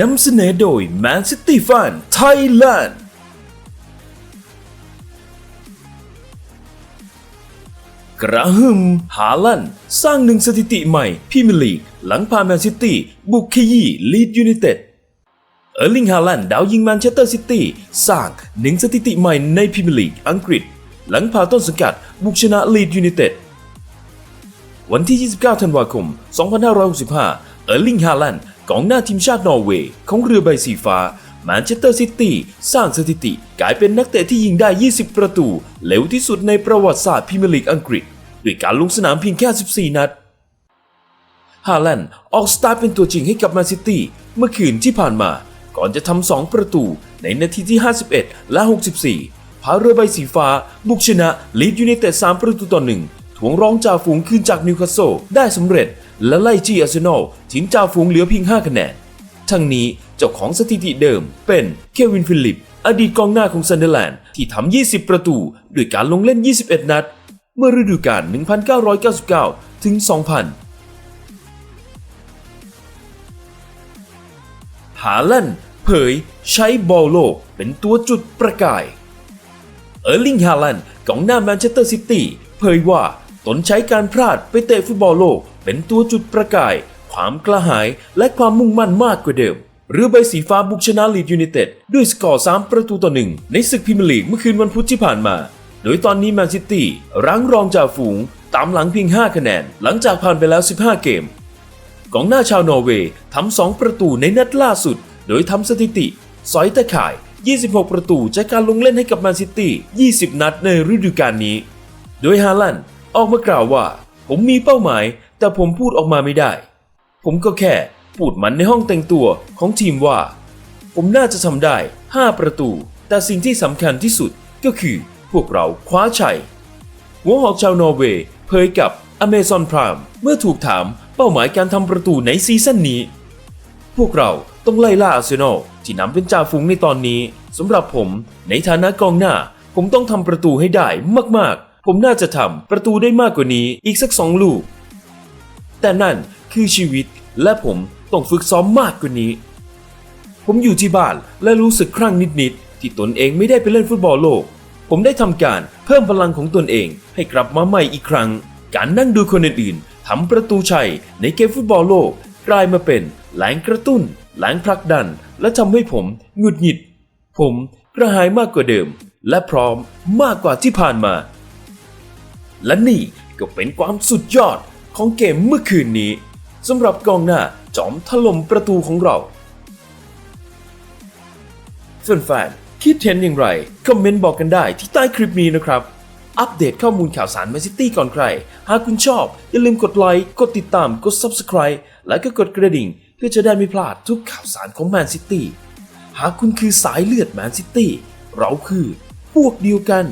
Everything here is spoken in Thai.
นำเสนอโดย Man City Fan Thailand กระหึ่มฮาลันสร้างหนึ่งสถิติใหม่พรีเมียร์ลีก หลังพาแมนซิตี้บุกขยี้ลีดยูไนเต็ด เออร์ลิงฮาลันดาวยิงแมนเชสเตอร์ซิตี้สร้างหนึ่งสถิติใหม่ในพรีเมียร์ลีกอังกฤษ หลังพาต้นสังกัดบุกชนะลีดยูไนเต็ด วันที่ 29 ธันวาคม 2565 เออร์ลิงฮาลัน กองหน้าทีมชาตินอร์เวย์ของเรือใบสีฟ้าแมนเชสเตอร์ซิตี้สร้างสถิติกลายเป็นนักเตะที่ยิงได้ 20 ประตูเร็วที่สุดในประวัติศาสตร์พรีเมียร์ลีกอังกฤษ ด้วยการลงสนามเพียงแค่ 14 นัดฮาแลนด์ออกสตาร์ทเป็นตัวจริงให้กับแมนซิตี้เมื่อคืนที่ผ่านมา ก่อนจะทำสองประตูในนาทีที่ 51 และ 64 พาเรือใบสีฟ้า บุกชนะลีดยูไนเต็ด3ประตูต่อหนึ่งทวงรองจ่าฝูงคืนจากนิวคาสเซิลได้สำเร็จ และไล่จี้อาร์เซนอลทิ้งจ่าฝูงเหลือเพียง 5 คะแนน ทั้งนี้เจ้าของสถิติเดิมเป็นเควินฟิลิป อดีตกองหน้าของซันเดอร์แลนด์ที่ทำ 20 ประตูด้วยการลงเล่น 21 นัด เมื่อฤดูกาล 1999 ถึง 2000ฮาลันเผยใช้บอลโลกเป็นตัวจุดประกาย เออร์ลิงฮาลันกองหน้าแมนเชสเตอร์ซิตี้เผยว่า ตนใช้การพลาดไปเตะฟุตบอลโลก เป็นตัวจุดประกาย ความกระหายและความมุ่งมั่นมากกว่าเดิมเรือใบสีฟ้าบุกชนะลีดยูไนเต็ดด้วยสกอร์ 3 ประตูต่อหนึ่งในศึกพรีเมียร์ลีกเมื่อคืนวันพุธที่ผ่านมา โดยตอนนี้แมนซิตี้รั้งรองจ่าฝูง ตามหลังเพียง 5 คะแนน หลังจากผ่านไปแล้ว 15 เกม กองหน้าชาวนอร์เวย์ทำ 2 ประตูในนัดล่าสุด โดยทำสถิติ สอยตะข่าย 26 ประตูจากการลงเล่นให้กับแมนซิตี้ 20 นัดในฤดูกาลนี้ โดยฮาลันด์ ออกมากล่าวว่า ผมมีเป้าหมาย แต่ผมพูดออกมาไม่ได้ ผมก็แค่พูดมันในห้องแต่งตัวของทีมว่า ผมน่าจะทำได้ 5 ประตู แต่สิ่งที่สำคัญที่สุดก็คือพวกเราคว้าชัยหัวหอกชาวนอร์เวย์เผยกับ Amazon Prime เมื่อถูกถามเป้าหมายการทำประตูในซีซั่นนี้ พวกเราต้องไล่ล่าอาร์เซนอลที่นำเป็นจ่าฝูงในตอนนี้สำหรับผมในฐานะกองหน้า ผมต้องทำประตูให้ได้มากๆ ผมน่าจะทำประตูได้มากกว่านี้อีกสักสองลูก แต่นั่นคือชีวิตและผมต้องฝึกซ้อมมากกว่านี้ ผมอยู่ที่บ้านและรู้สึกครั่งนิดๆที่ตนเองไม่ได้ไปเล่นฟุตบอลโลก ผมได้ทำการเพิ่มพลังของตนเองให้กลับมาใหม่อีกครั้ง การนั่งดูคนอื่นๆทำประตูชัยในเกมฟุตบอลโลก กลายมาเป็นแรงกระตุ้นแรงผลักดัน และทำให้ผมหงุดหงิด ผมกระหายมากกว่าเดิม และพร้อมมากกว่าที่ผ่านมา และนี่ก็เป็นความสุดยอดของเกมเมื่อคืนนี้สำหรับกองหน้าจอมถล่มประตูของเราแฟนๆคิดเห็นอย่างไร คอมเมนต์บอกกันได้ที่ใต้คลิปนี้นะครับ อัปเดตข้อมูลข่าวสารแมนซิตี้ก่อนใคร หากคุณชอบ อย่าลืมกดไลค์ กดติดตาม กด Subscribe และก็กดกระดิ่ง เพื่อจะได้ไม่พลาดทุกข่าวสารของแมนซิตี้ หากคุณคือสายเลือดแมนซิตี้ เราคือพวกเดียวกัน